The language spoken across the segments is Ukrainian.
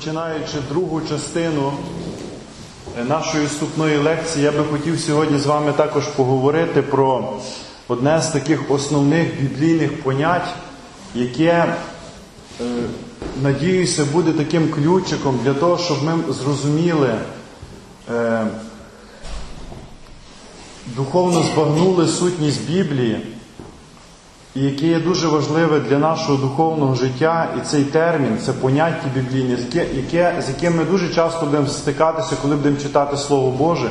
Розпочинаючи другу частину е, нашої вступної лекції, я би хотів сьогодні з вами також поговорити про одне з таких основних біблійних понять, яке, е, надіюся, буде таким ключиком для того, щоб ми зрозуміли, е, духовно збагнули сутність Біблії і яке є дуже важливе для нашого духовного життя, і цей термін, це поняття біблійне, яке, з яким ми дуже часто будемо стикатися, коли будемо читати Слово Боже.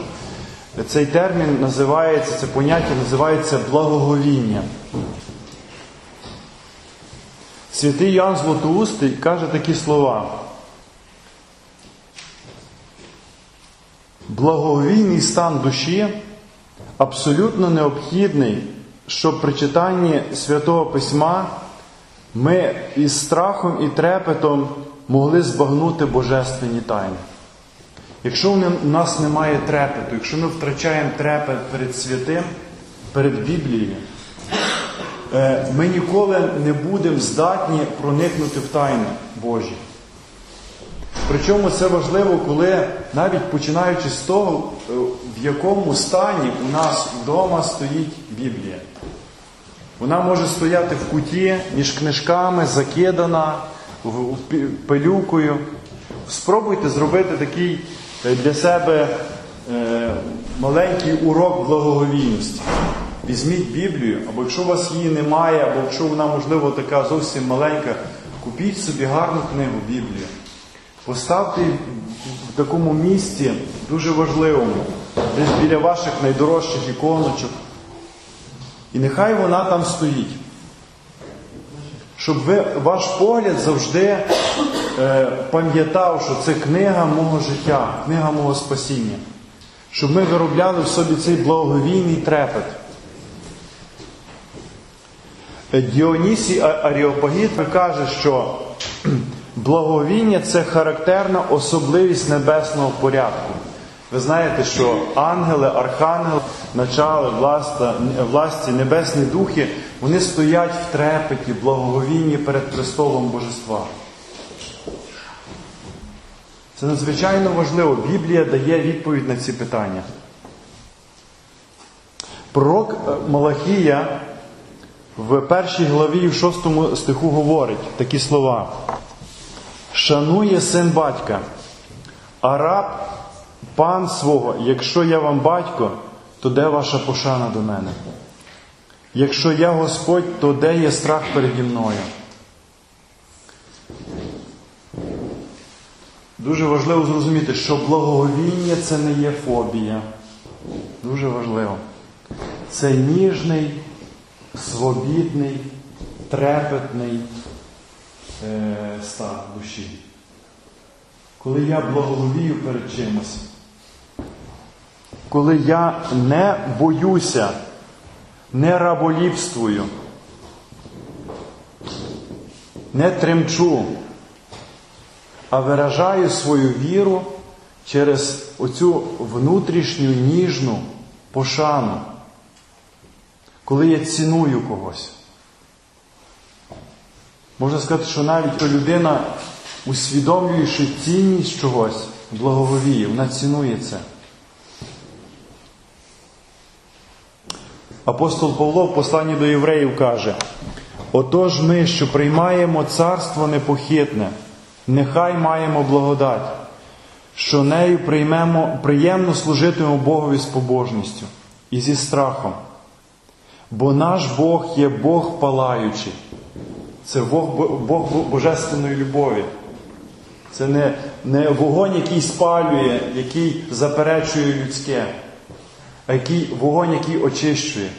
Цей термін називається, це поняття називається благоговіння. Святий Ян Златоустий каже такі слова. Благоговійний стан душі абсолютно необхідний щоб при читанні Святого Письма ми із страхом і трепетом могли збагнути божественні тайни. Якщо в нас немає трепету, якщо ми втрачаємо трепет перед святим, перед Біблією, ми ніколи не будемо здатні проникнути в тайни Божі. Причому це важливо, коли навіть починаючи з того, в якому стані у нас вдома стоїть Біблія. Вона може стояти в куті між книжками, закидана пилюкою. Спробуйте зробити такий для себе маленький урок благоговійності. Візьміть Біблію, або якщо у вас її немає, або якщо вона, можливо, така зовсім маленька, купіть собі гарну книгу Біблію. Поставте в такому місці дуже важливому, десь біля ваших найдорожчих іконочок. І нехай вона там стоїть. Щоб ви, ваш погляд завжди е, пам'ятав, що це книга мого життя, книга мого спасіння. Щоб ми виробляли в собі цей благовійний трепет. Діонісій Аріопагіт каже, що благовіння це характерна особливість небесного порядку. Ви знаєте, що ангели, архангели, начали, власта, власті, небесні духи, вони стоять в трепеті, благоговінні перед престолом Божества. Це надзвичайно важливо. Біблія дає відповідь на ці питання. Пророк Малахія в першій главі в шостому стиху говорить такі слова. Шанує син батька, а раб пан свого, якщо я вам батько, то де ваша пошана до мене? Якщо я Господь, то де є страх переді мною? Дуже важливо зрозуміти, що благоговіння це не є фобія. Дуже важливо. Це ніжний, свобідний, трепетний стан душі. Коли я благоговію перед чимось, коли я не боюся, не раболіпствую, не тремчу, а виражаю свою віру через оцю внутрішню ніжну пошану, коли я ціную когось. Можна сказати, що навіть людина, усвідомлюючи цінність чогось, благоговіє, вона цінує це. Апостол Павло в посланні до євреїв каже: Отож ми, що приймаємо царство непохитне, нехай маємо благодать, що нею приймемо, приємно служитимемо Богові з побожністю і зі страхом. Бо наш Бог є Бог палаючий. Це Бог, Бог Божественної любові. Це не, не вогонь, який спалює, який заперечує людське а який вогонь, який очищує.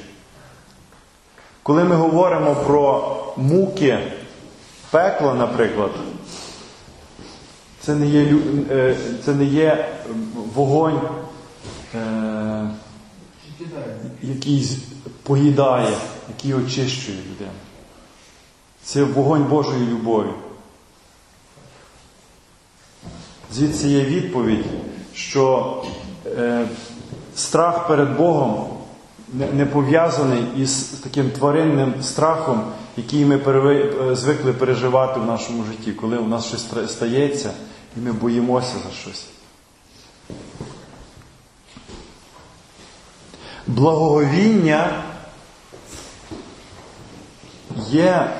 Коли ми говоримо про муки пекла, наприклад, це не є е, це не є вогонь, е, який поїдає, який очищує людину. Це вогонь Божої любові. Звідси є відповідь, що е, страх перед Богом не пов'язаний із таким тваринним страхом, який ми звикли переживати в нашому житті, коли у нас щось стається, І ми боїмося за щось. Благоговіння є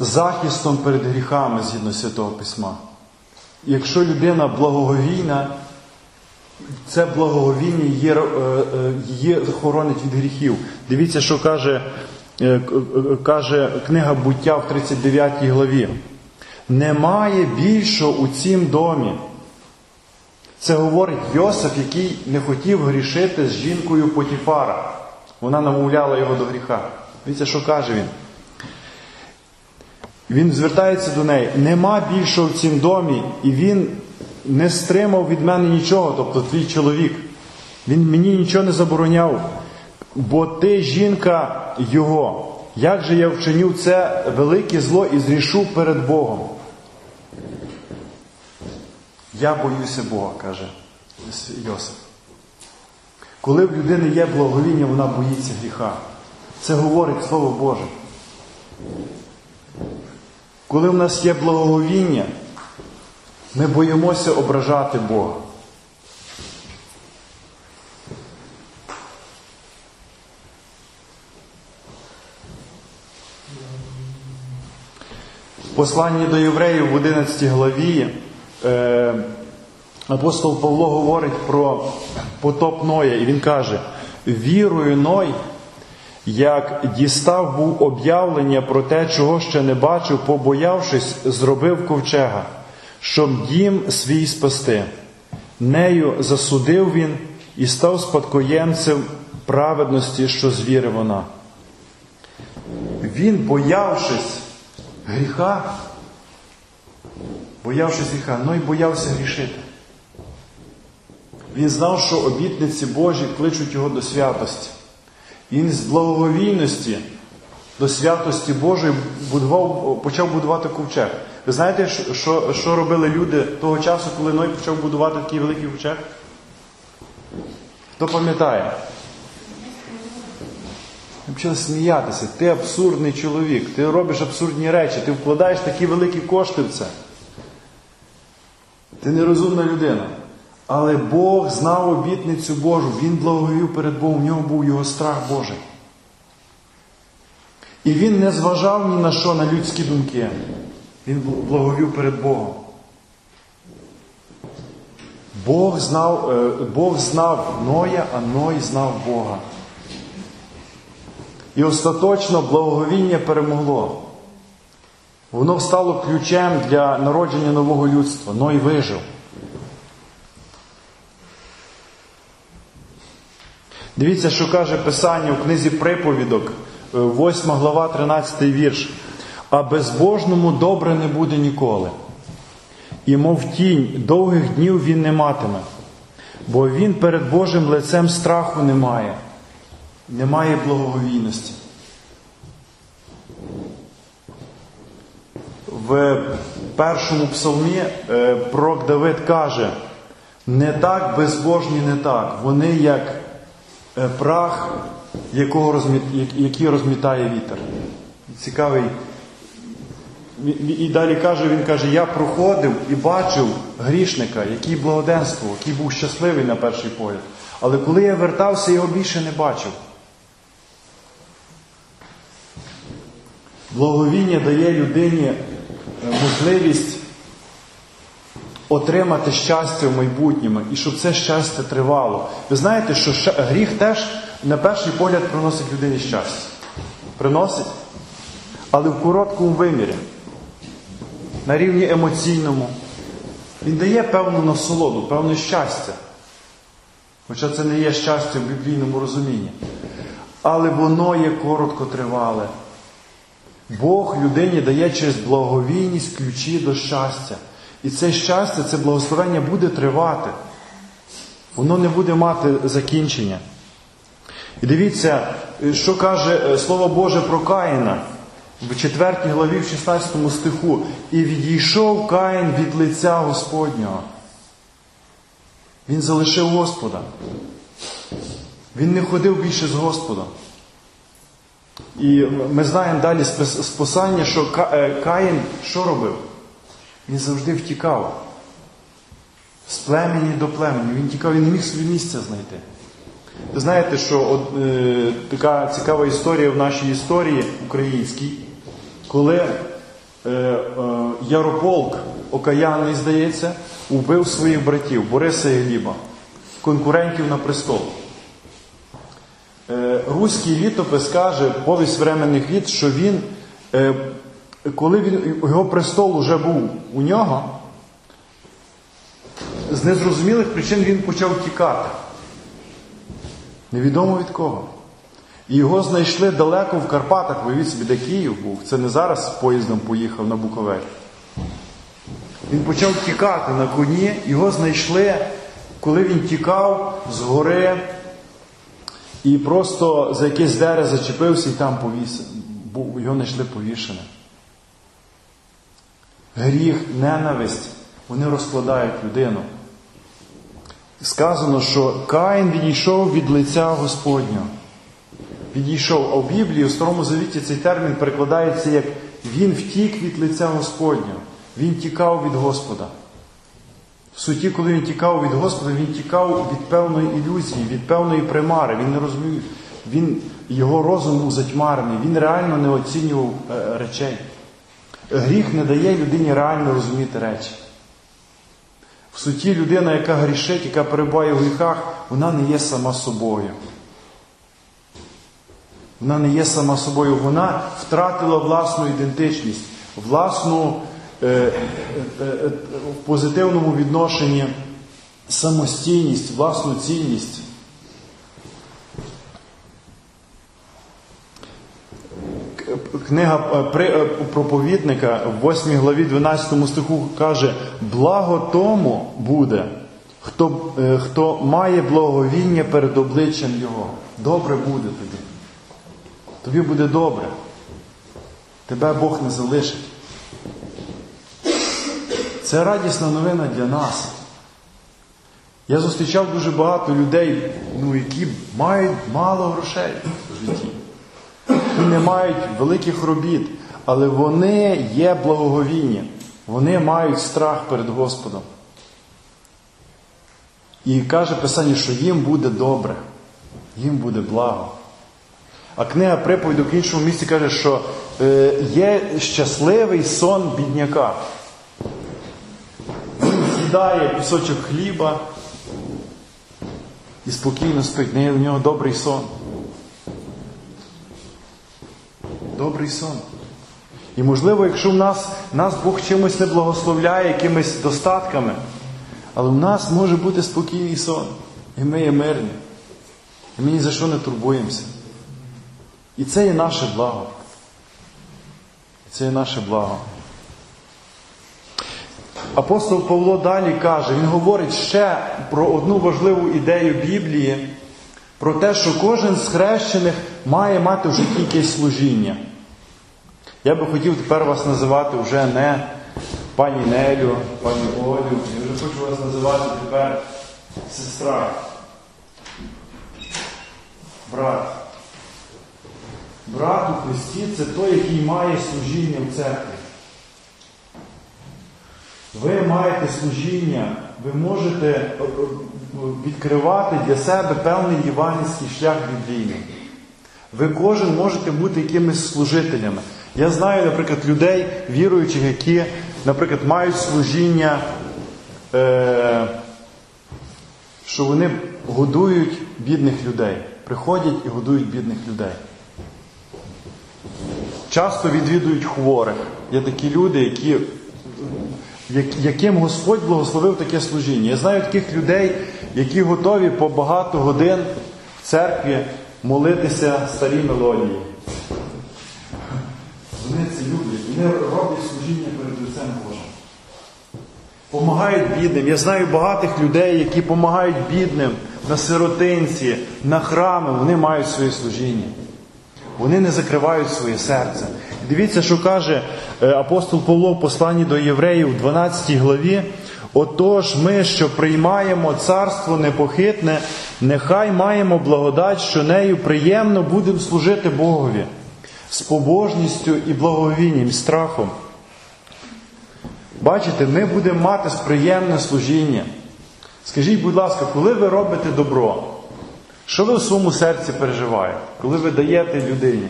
захистом перед гріхами згідно Святого Письма. Якщо людина благоговійна, це благоговіння її, е, е, її захоронить від гріхів. Дивіться, що каже, е, е, каже книга буття в 39 главі. Немає більшого у цім домі. Це говорить Йосиф, який не хотів грішити з жінкою Потіфара. Вона намовляла його до гріха. Дивіться, що каже він. Він звертається до неї, нема більшого в цім домі, і він не стримав від мене нічого, тобто твій чоловік. Він мені нічого не забороняв, бо ти жінка його. Як же я вчиню це велике зло і зрішу перед Богом? Я боюся Бога, каже Йосиф. Коли в людини є благовіння, вона боїться гріха. Це говорить Слово Боже. Коли в нас є благоговіння, ми боїмося ображати Бога. Посланні до євреїв в 11 главі е, апостол Павло говорить про потоп Ноя, і він каже: вірою Ной, як дістав був об'явлення про те, чого ще не бачив, побоявшись, зробив ковчега, щоб дім свій спасти. Нею засудив він і став спадкоємцем праведності, що з віри вона. Він, боявшись гріха, боявшись гріха, ну і боявся грішити. Він знав, що обітниці Божі кличуть його до святості. Він з благовійності до святості Божої будував, почав будувати ковчег. Ви знаєте, що, що, робили люди того часу, коли Ной почав будувати такий великий ковчег? Хто пам'ятає? Почали сміятися. Ти абсурдний чоловік, ти робиш абсурдні речі, ти вкладаєш такі великі кошти в це. Ти нерозумна людина. Але Бог знав обітницю Божу, Він благовів перед Богом, в нього був його страх Божий. І він не зважав ні на що, на людські думки. Він благовів перед Богом. Бог знав, е, Бог знав Ноя, а Ной знав Бога. І остаточно благоговіння перемогло. Воно стало ключем для народження нового людства. Ной вижив. Дивіться, що каже Писання у книзі приповідок, 8 глава, 13 вірш. А безбожному добре не буде ніколи. І мов тінь довгих днів він не матиме, бо він перед Божим лицем страху не має, немає благоговійності. В першому псалмі е, пророк Давид каже: не так безбожні, не так. Вони як е, прах, якого який розмітає вітер. Цікавий. І далі каже, він каже, я проходив і бачив грішника, який благоденствував, який був щасливий на перший погляд. Але коли я вертався, його більше не бачив. Благовіння дає людині можливість отримати щастя в майбутньому і щоб це щастя тривало. Ви знаєте, що гріх теж на перший погляд приносить людині щастя. Приносить, але в короткому вимірі, на рівні емоційному. Він дає певну насолоду, певне щастя. Хоча це не є щастя в біблійному розумінні. Але воно є короткотривале. Бог людині дає через благовійність ключі до щастя. І це щастя, це благословення буде тривати. Воно не буде мати закінчення. І дивіться, що каже Слово Боже про Каїна в 4 главі, в 16 стиху. І відійшов Каїн від лиця Господнього. Він залишив Господа. Він не ходив більше з Господом. І ми знаємо далі з Писання, що Каїн що робив? Він завжди втікав. З племені до племені. Він тікав, він не міг собі місця знайти. Ви знаєте, що от, е, така цікава історія в нашій історії українській, коли е, е, Ярополк, окаянний, здається, убив своїх братів Бориса і Гліба, конкурентів на престол. Е, Руський літопис каже, повість временних літ, що він, е, коли він, його престол вже був у нього, з незрозумілих причин він почав тікати. Невідомо від кого. І його знайшли далеко в Карпатах, виявіть собі, де Київ був. Це не зараз поїздом поїхав на Буковель. Він почав тікати на коні, його знайшли, коли він тікав з гори і просто за якесь дерево зачепився і там повісив. Його знайшли повішеним. Гріх, ненависть, вони розкладають людину. Сказано, що Каїн відійшов від лиця Господнього. Відійшов. А в Біблії, у Старому Завіті цей термін перекладається як він втік від лиця Господнього. Він тікав від Господа. В суті, коли він тікав від Господа, він тікав від певної ілюзії, від певної примари. Він не розумів, він, його розум був затьмарений, він реально не оцінював е, речей. Гріх не дає людині реально розуміти речі. В суті, людина, яка грішить, яка перебуває в гріхах, вона не є сама собою. Вона не є сама собою, вона втратила власну ідентичність, власну е, е, е, в позитивному відношенні самостійність, власну цінність. Книга е, е, проповідника в 8 главі 12 стиху каже: Благо тому буде, хто, е, хто має благовіння перед обличчям Його. Добре буде тобі. Тобі буде добре. Тебе Бог не залишить. Це радісна новина для нас. Я зустрічав дуже багато людей, ну, які мають мало грошей в житті і не мають великих робіт, але вони є благоговіння, вони мають страх перед Господом. І каже Писання, що їм буде добре, їм буде благо. А книга приповідок в іншому місці каже, що е, є щасливий сон бідняка. Він з'їдає пісочок хліба і спокійно спить. У нього добрий сон. Добрий сон. І можливо, якщо в нас, нас Бог чимось не благословляє, якимись достатками, але в нас може бути спокійний сон. І ми є мирні. І ми ні за що не турбуємося. І це є наше благо. Це є наше благо. Апостол Павло далі каже, він говорить ще про одну важливу ідею Біблії, про те, що кожен з хрещених має мати в житті якесь служіння. Я би хотів тепер вас називати вже не пані Нелю, пані Олю, я вже хочу вас називати тепер сестра, брат. Брат у Христі це той, який має служіння в церкві. Ви маєте служіння, ви можете відкривати для себе певний євангельський шлях біблійний. Ви кожен можете бути якимись служителями. Я знаю, наприклад, людей, віруючих, які, наприклад, мають служіння, е, що вони годують бідних людей. Приходять і годують бідних людей. Часто відвідують хворих. Є такі люди, які, яким Господь благословив таке служіння. Я знаю таких людей, які готові по багато годин в церкві молитися старі мелодії. Вони це люблять, вони роблять служіння перед лицем Божим. Помагають бідним. Я знаю багатих людей, які допомагають бідним на сиротинці, на храми. Вони мають своє служіння. Вони не закривають своє серце. Дивіться, що каже е, апостол Павло в посланні до євреїв в 12 главі. Отож, ми, що приймаємо царство непохитне, нехай маємо благодать, що нею приємно будемо служити Богові з побожністю і благовінням, і страхом. Бачите, ми будемо мати приємне служіння. Скажіть, будь ласка, коли ви робите добро, що ви в своєму серці переживаєте, коли ви даєте людині?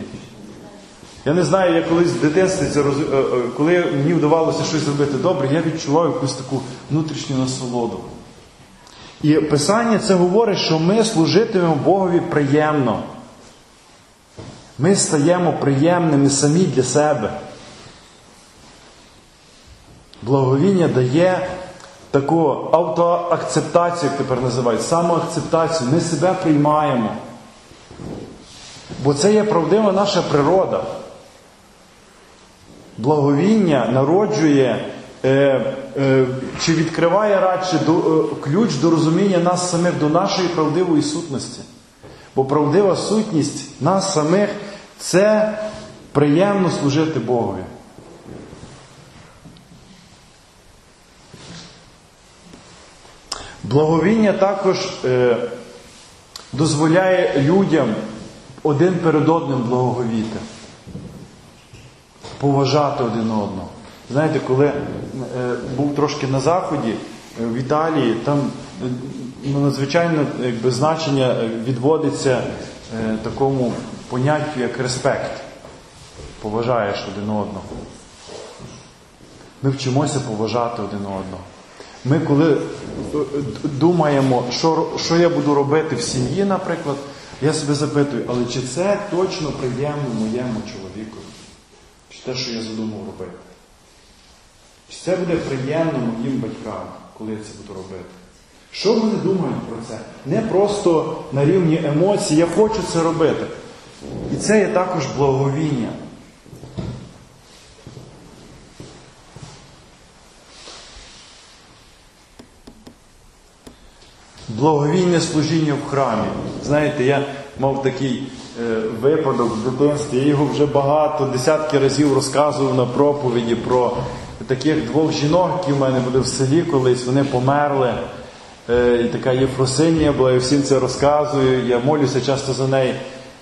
Я не знаю, я колись в дитинстві е, е, коли мені вдавалося щось зробити добре, я відчував якусь таку внутрішню насолоду. І Писання це говорить, що ми служитимемо Богові приємно. Ми стаємо приємними самі для себе. Благовіння дає таку автоакцептацію, як тепер називають, самоакцептацію. Ми себе приймаємо. Бо це є правдива наша природа. Благовіння народжує е, е, чи відкриває радше до, е, ключ до розуміння нас самих, до нашої правдивої сутності. Бо правдива сутність нас самих це приємно служити Богові. Благовіння також е, дозволяє людям один перед одним благоговіти, поважати один одного. Знаєте, коли е, був трошки на Заході, е, в Італії, там е, ну, надзвичайно якби, значення е, відводиться е, такому поняттю, як респект. Поважаєш один одного. Ми вчимося поважати один одного. Ми коли думаємо, що, що я буду робити в сім'ї, наприклад, я себе запитую, але чи це точно приємно моєму чоловікові? Те, що я задумав робити? Чи це буде приємно моїм батькам, коли я це буду робити? Що вони думають про це? Не просто на рівні емоцій, я хочу це робити. І це є також благовіння. Благовіння служіння в храмі. Знаєте, я мав такий випадок в дитинстві, я його вже багато, десятки разів розказував на проповіді про таких двох жінок, які в мене були в селі колись, вони померли. Е, і така Єфросинія була, я всім це розказую, я молюся часто за неї.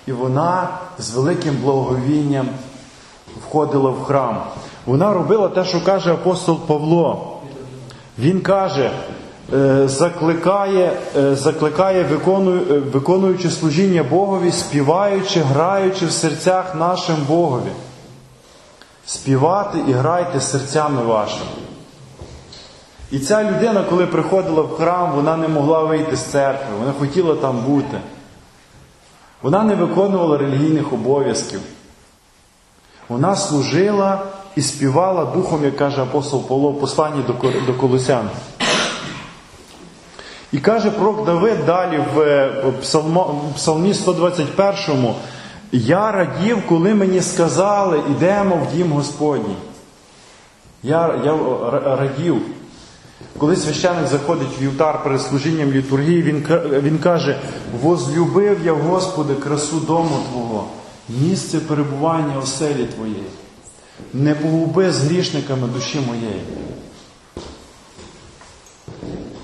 І вона з великим благовінням входила в храм. Вона робила те, що каже апостол Павло. Він каже, е, закликає, е, закликає е, виконуючи служіння Богові, співаючи, граючи в серцях нашим Богові. Співати і грайте серцями вашими. І ця людина, коли приходила в храм, вона не могла вийти з церкви, вона хотіла там бути. Вона не виконувала релігійних обов'язків. Вона служила і співала духом, як каже апостол Павло в посланні до Колосян. І каже пророк Давид далі в Псалмі 121, я радів, коли мені сказали, ідемо в дім Господній. Я, я радів. Коли священник заходить в вівтар перед служінням літургії, він, він каже, возлюбив я, Господи, красу дому Твого, місце перебування оселі Твоєї. Не погуби з грішниками душі моєї.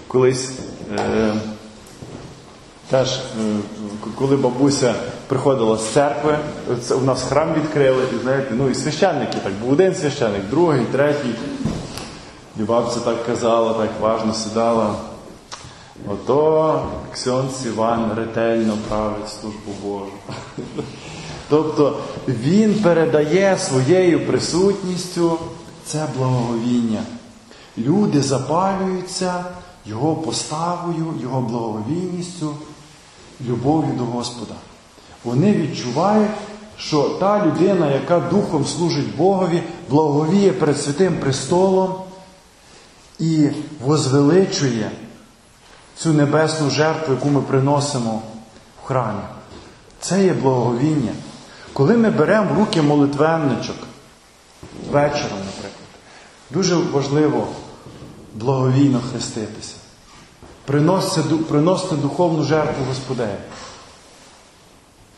Колись е, теж, е, коли бабуся приходила з церкви, це у нас храм відкрили, і знаєте, ну і священники, так був один священник, другий, третій. І бабця так казала, так важно сідала. Ото Ксьонс Іван ретельно править службу Божу. Тобто він передає своєю присутністю це благоговіння. Люди запалюються його поставою, його благовійністю, любов'ю до Господа. Вони відчувають, що та людина, яка духом служить Богові, благовіє перед святим престолом і возвеличує цю небесну жертву, яку ми приносимо в храмі. Це є благовіння. Коли ми беремо в руки молитвенничок вечором, наприклад, дуже важливо благовійно хреститися. Приносити духовну жертву Господеві.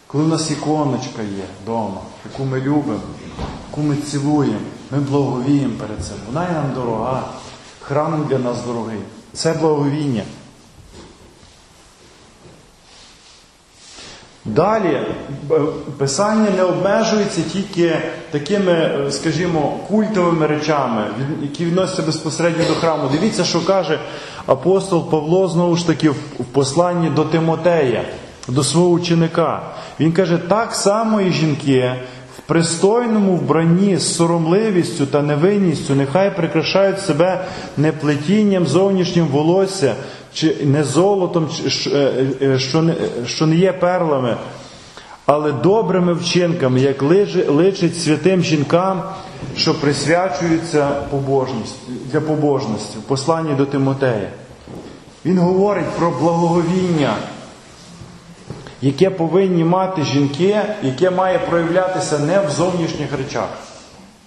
Коли в нас іконочка є вдома, яку ми любимо, яку ми цілуємо, ми благовіємо перед цим. Вона є нам дорога, храм для нас дорогий. Це благовіння. Далі е, писання не обмежується тільки такими, е, скажімо, культовими речами, які відносяться безпосередньо до храму. Дивіться, що каже апостол Павло знову ж таки в посланні до Тимотея, до свого ученика. Він каже, так само і жінки в пристойному вбранні з соромливістю та невинністю нехай прикрашають себе не плетінням зовнішнім волосся, чи не золотом, що- е, е, що не, є перлами, але добрими вчинками, як личить святим жінкам, що присвячуються побожності, для побожності в посланні до Тимотея. Він говорить про благоговіння, яке повинні мати жінки, яке має проявлятися не в зовнішніх речах.